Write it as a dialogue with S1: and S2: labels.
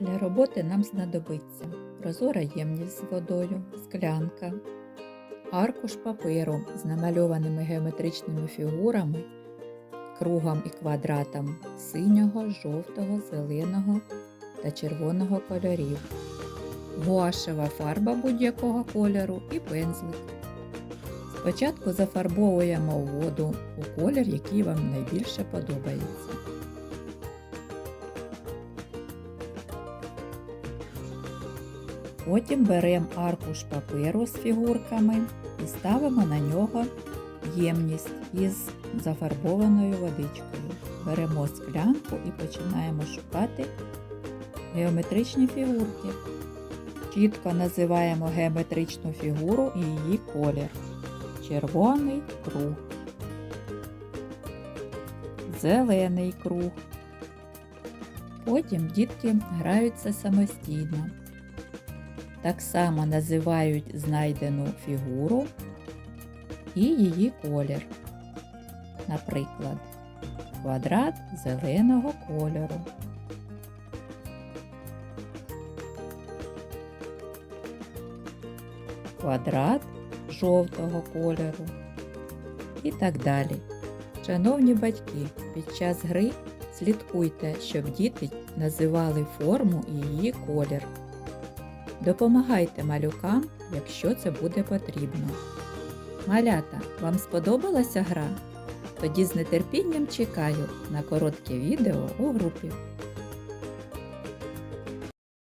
S1: Для роботи нам знадобиться прозора ємність з водою, склянка, аркуш паперу з намальованими геометричними фігурами, кругом і квадратом синього, жовтого, зеленого та червоного кольорів, гуашева фарба будь-якого кольору і пензлик. Спочатку зафарбовуємо воду у колір, який вам найбільше подобається. Потім беремо аркуш паперу з фігурками і ставимо на нього ємність із зафарбованою водичкою. Беремо склянку і починаємо шукати геометричні фігурки. Чітко називаємо геометричну фігуру і її колір. Червоний круг, зелений круг. Потім дітки граються самостійно. Так само називають знайдену фігуру і її колір. Наприклад, квадрат зеленого кольору. Квадрат жовтого кольору і так далі. Шановні батьки, під час гри слідкуйте, щоб діти називали форму і її колір. Допомагайте малюкам, якщо це буде потрібно. Малята, вам сподобалася гра? Тоді з нетерпінням чекаю на коротке відео у групі.